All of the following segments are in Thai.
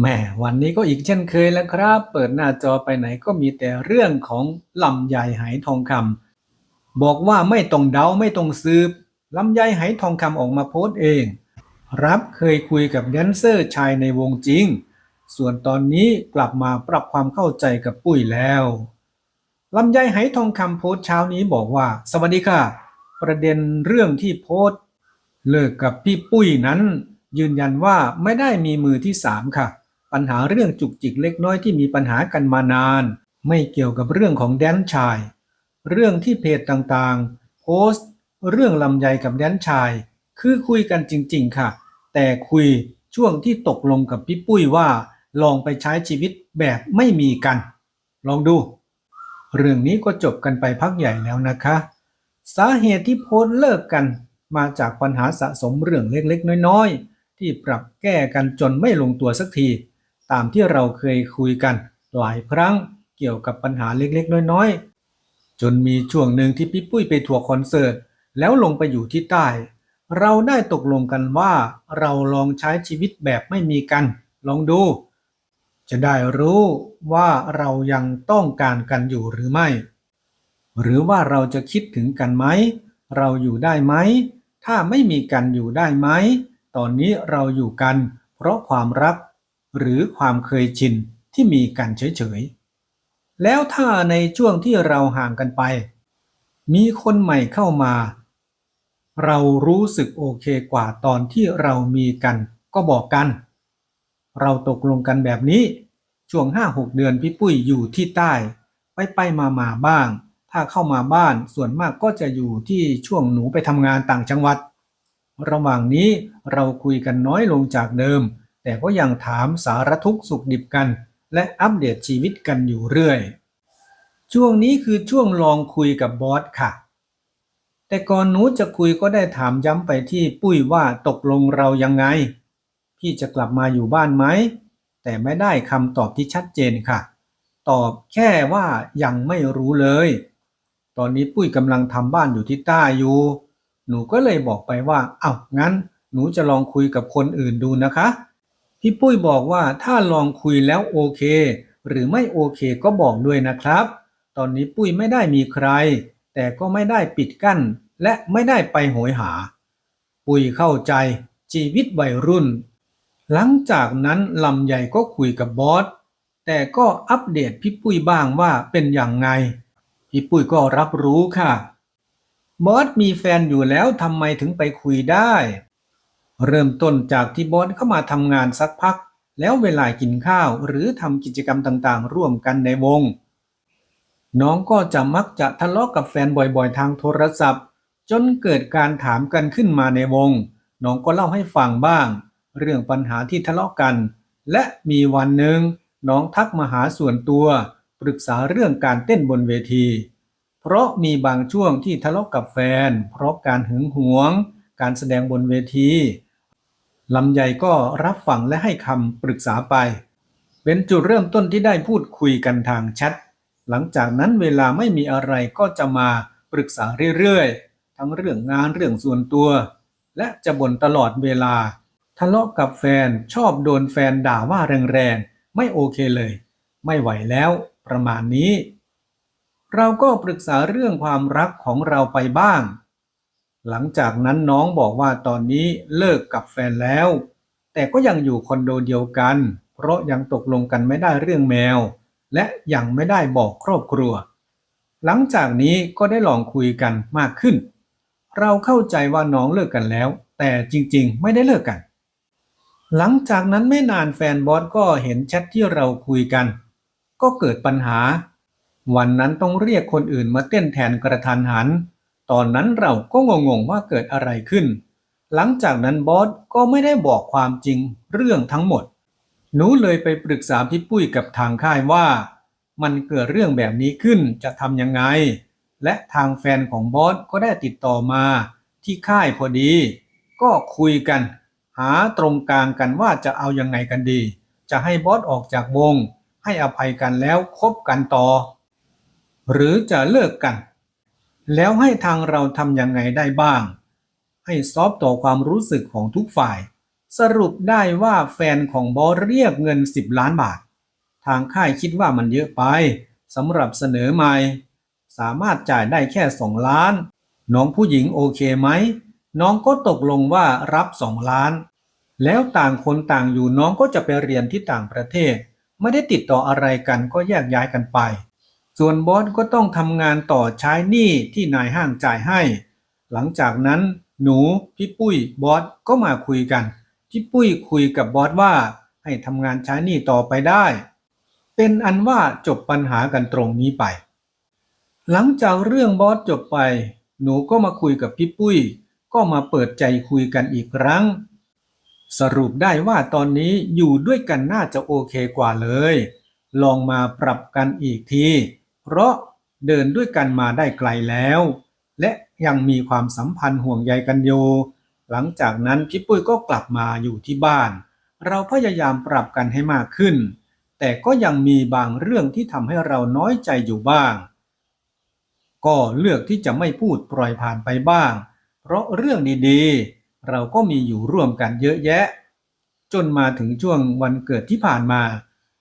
แหม่วันนี้ก็อีกเช่นเคยแล้วครับ เปิดหน้าจอไปไหนก็มีแต่เรื่องของลำไยไหทองคำบอกว่าไม่ต้องเดาไม่ต้องซืบลำไยไหทองคำออกมาโพสต์เอง รับเคยคุยกับแดนเซอร์ชายในวงจริง ส่วนตอนนี้กลับมาปรับความเข้าใจกับปุ้ยแล้วลำไยไหทองคำโพสต์เช้านี้บอกว่า สวัสดีค่ะ ประเด็นเรื่องที่โพสต์เลิกกับพี่ปุ้ยนั้น ยืนยันว่าไม่ได้มีมือที่สามค่ะ ปัญหาเรื่องจุกจิกเล็กน้อยที่มีปัญหากันมานาน ไม่เกี่ยวกับเรื่องของแดนชาย เรื่องที่เพจต่างๆ โพสต์ เรื่องลำไยกับแดนชาย คือคุยกันจริง ๆ ค่ะ แต่คุยช่วงที่ตกลงกับพี่ปุ้ยว่า ลองไปใช้ชีวิตแบบไม่มีกัน ลองดู เรื่องนี้ก็จบกันไปพักใหญ่แล้วนะคะ สาเหตุที่โพสต์เลิกกันมาจากปัญหาสะสมเรื่องเล็กๆ น้อยๆ ที่ปรับแก้กันจนไม่ลงตัวสักที ตามที่เราเคยคุยกันหลายครั้งเกี่ยวกับปัญหาเล็กๆ น้อยๆ จนมีช่วงหนึ่งที่พี่ปุ้ยไปทัวร์คอนเสิร์ตแล้วลงไปอยู่ที่ใต้ เราได้ตกลงกันว่าเราลองใช้ชีวิตแบบไม่มีกัน ลองดู จะได้รู้ว่าเรายังต้องการกันอยู่หรือไม่ หรือว่าเราจะคิดถึงกันไหม เราอยู่ได้ไหม ถ้าไม่มีกันอยู่ได้ไหม ตอนนี้เราอยู่กัน เพราะความรัก หรือความเคยชินที่มีกันเฉยๆ แล้วถ้าในช่วงที่เราห่างกันไป มีคนใหม่เข้ามา เรารู้สึกโอเคกว่าตอนที่เรามีกันก็บอกกัน เราตกลงกันแบบนี้ ช่วงห้าหกเดือนพี่ปุ้ยอยู่ที่ใต้ ไปไปมามาบ้าง ถ้าเข้ามาบ้านส่วนมากก็จะอยู่ที่ช่วงหนูไปทำงานต่างจังหวัด ระหว่างนี้เราคุยกันน้อยลงจากเดิม แต่ก็ยังถามสารทุกสุขดิบกัน และอัปเดตชีวิตกันอยู่เรื่อย ช่วงนี้คือช่วงลองคุยกับบอสค่ะ แต่ก่อนหนูจะคุยก็ได้ถามย้ำไปที่ปุ้ยว่าตกลงเรายังไง พี่จะกลับมาอยู่บ้านไหม แต่ไม่ได้คำตอบที่ชัดเจนค่ะ ตอบแค่ว่ายังไม่รู้เลย ตอนนี้ปุ้ยกำลังทำบ้านอยู่ที่ใต้อยู่หนูก็เลยบอกไปว่า เอา้างั้น หนูจะลองคุยกับคนอื่นดูนะคะ พี่ปุ้ยบอกว่าถ้าลองคุยแล้วโอเค หรือไม่โอเคก็บอกด้วยนะครับ ตอนนี้ปุ้ยไม่ได้มีใคร แต่ก็ไม่ได้ปิดกั้น และไม่ได้ไปโหยหา ปุ้ยเข้าใจชีวิตวัยรุ่น หลังจากนั้นลำใหญ่ก็คุยกับบอสแต่ก็อัปเดตพี่ปุ้ยบ้างว่าเป็นอย่างไง พี่ปุ้ยก็รับรู้ค่ะ บอสมีแฟนอยู่แล้วทำไมถึงไปคุยได้ เริ่มต้นจากที่บอสเข้ามาทำงานสักพัก แล้วเวลากินข้าวหรือทำกิจกรรมต่างๆ ร่วมกันในวง น้องก็จะมักจะทะเลาะกับแฟนบ่อยๆ ทางโทรศัพท์ จนเกิดการถามกันขึ้นมาในวง น้องก็เล่าให้ฟังบ้าง เรื่องปัญหาที่ทะเลาะกัน และมีวันหนึ่งน้องทักมาหาส่วนตัว ปรึกษาเรื่องการเต้นบนเวที เพราะมีบางช่วงที่ทะเลาะกับแฟน เพราะการหึงหวง การแสดงบนเวที ลำไยก็รับฟังและให้คำปรึกษาไป เป็นจุดเริ่มต้นที่ได้พูดคุยกันทางแชทหลังจากนั้นเวลาไม่มีอะไรก็จะมาปรึกษาเรื่อยๆ ทั้งเรื่องงานเรื่องส่วนตัว และจะบ่นตลอดเวลา ทะเลาะกับแฟนชอบโดนแฟนด่าว่าแรงๆ ไม่โอเคเลย ไม่ไหวแล้ว ประมาณนี้ เราก็ปรึกษาเรื่องความรักของเราไปบ้าง หลังจากนั้นน้องบอกว่าตอนนี้เลิกกับแฟนแล้ว แต่ก็ยังอยู่คอนโดเดียวกัน เพราะยังตกลงกันไม่ได้เรื่องแมว และยังไม่ได้บอกครอบครัว หลังจากนี้ก็ได้ลองคุยกันมากขึ้น เราเข้าใจว่าน้องเลิกกันแล้ว แต่จริงๆ ไม่ได้เลิกกัน หลังจากนั้นไม่นานแฟนบอสก็เห็นแชทที่เราคุยกัน ก็เกิดปัญหา วันนั้นต้องเรียกคนอื่นมาเต้นแทนกระทันหัน ตอนนั้นเราก็งงๆว่าเกิดอะไรขึ้น หลังจากนั้นบอสก็ไม่ได้บอกความจริงเรื่องทั้งหมด หนูเลยไปปรึกษาพี่ปุ้ยกับทางค่ายว่า มันเกิดเรื่องแบบนี้ขึ้นจะทำยังไง และทางแฟนของบอสก็ได้ติดต่อมาที่ค่ายพอดี ก็คุยกัน หาตรงกลางกันว่าจะเอายังไงกันดี จะให้บอสออกจากวง ให้อภัยกันแล้วคบกันต่อ หรือจะเลิกกัน แล้วให้ทางเราทำยังไงได้บ้าง ให้ซอฟต์ต่อความรู้สึกของทุกฝ่าย สรุปได้ว่าแฟนของบอสเรียกเงิน 10 ล้านบาท ทางค่ายคิดว่ามันเยอะไปสำหรับเสนอใหม่ สามารถจ่ายได้แค่ 2 ล้าน น้องผู้หญิงโอเคไหม น้องก็ตกลงว่ารับ 2 ล้าน แล้วต่างคนต่างอยู่น้องก็จะไปเรียนที่ต่างประเทศ ไม่ได้ติดต่ออะไรกันก็แยกย้ายกันไป ส่วนบอสก็ต้องทำงานต่อใช้หนี้ที่นายห้างจ่ายให้ หลังจากนั้นหนูพี่ปุ้ยบอสก็มาคุยกันพี่ปุ้ยคุยกับบอสว่าให้ทำงานใช้หนี้ต่อไปได้ เป็นอันว่าจบปัญหากันตรงนี้ไป หลังจากเรื่องบอสจบไป หนูก็มาคุยกับพี่ปุ้ย ก็มาเปิดใจคุยกันอีกครั้ง สรุปได้ว่าตอนนี้อยู่ด้วยกันน่าจะโอเคกว่าเลย ลองมาปรับกันอีกที เพราะเดินด้วยกันมาได้ไกลแล้ว และยังมีความสัมพันธ์ห่วงใยกันอยู่หลังจากนั้นพี่ปุ้ยก็กลับมาอยู่ที่บ้าน เราพยายามปรับกันให้มากขึ้น แต่ก็ยังมีบางเรื่องที่ทำให้เราน้อยใจอยู่บ้าง ก็เลือกที่จะไม่พูดปล่อยผ่านไปบ้าง เพราะเรื่องดีๆ เราก็มีอยู่ร่วมกันเยอะแยะ จนมาถึงช่วงวันเกิดที่ผ่านมา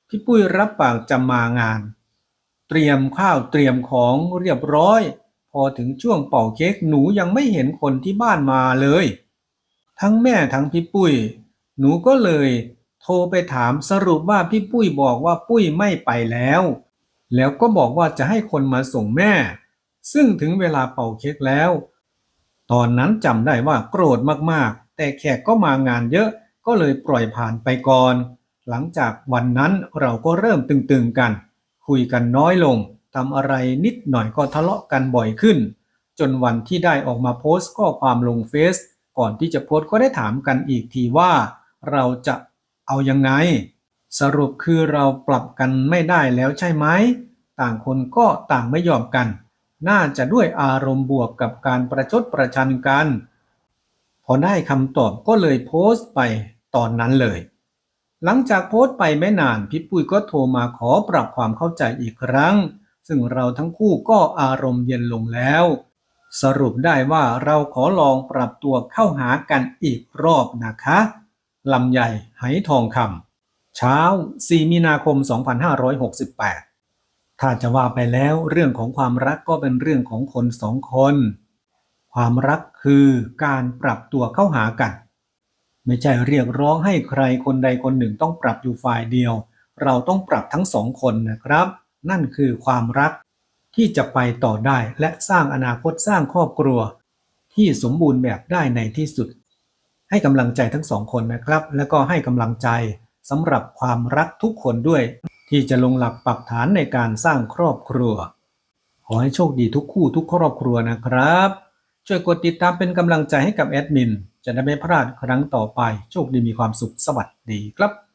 พี่ปุ้ยรับปากจะมางาน เตรียมข้าวเตรียมของเรียบร้อย พอถึงช่วงเป่าเค้กหนูยังไม่เห็นคนที่บ้านมาเลย ทั้งแม่ทั้งพี่ปุ้ย หนูก็เลย โทรไปถามสรุปว่าพี่ปุ้ยบอกว่าปุ้ยไม่ไปแล้ว แล้วก็บอกว่าจะให้คนมาส่งแม่ ซึ่งถึงเวลาเป่าเค้กแล้ว ตอนนั้นจำได้ว่าโกรธมากๆ แต่แขกก็มางานเยอะก็เลยปล่อยผ่านไปก่อน หลังจากวันนั้นเราก็เริ่มตึงๆกัน คุยกันน้อยลงทำอะไรนิดหน่อยก็ทะเลาะกันบ่อยขึ้น จนวันที่ได้ออกมาโพสต์ข้อความลงเฟซก่อนที่จะโพสต์ก็ได้ถามกันอีกทีว่า เราจะเอายังไง สรุปคือเราปรับกันไม่ได้แล้วใช่ไหมต่างคนก็ต่างไม่ยอมกัน น่าจะด้วยอารมณ์บวกกับการประชดประชันกัน พอได้คำตอบก็เลยโพสต์ไปตอนนั้นเลย หลังจากโพสต์ไปไม่นานพี่ปุ้ยก็โทรมาขอปรับความเข้าใจอีกครั้ง ซึ่งเราทั้งคู่ก็อารมณ์เย็นลงแล้ว สรุปได้ว่าเราขอลองปรับตัวเข้าหากันอีกรอบนะคะลำใหญ่ไหทองคำเช้า 4 มีนาคม 2568 ถ้าจะว่าไปแล้วเรื่องของความรักก็เป็นเรื่องของคนสองคน ความรักคือการปรับตัวเข้าหากัน ไม่ใช่เรียกร้องให้ใครคนใดคนหนึ่งต้องปรับอยู่ฝ่ายเดียว เราต้องปรับทั้งสองคนนะครับ นั่นคือความรักที่จะไปต่อได้และสร้างอนาคตสร้างครอบครัว ที่สมบูรณ์แบบได้ในที่สุด ให้กำลังใจทั้งสองคนนะครับ และก็ให้กำลังใจสำหรับความรักทุกคนด้วย ที่จะลงหลักปักฐานในการสร้างครอบครัว ขอให้โชคดีทุกคู่ทุกครอบครัวนะครับ ช่วยกดติดตามเป็นกำลังใจให้กับแอดมิน จะได้ไม่พลาดครั้งต่อไป โชคดีมีความสุขสวัสดีครับ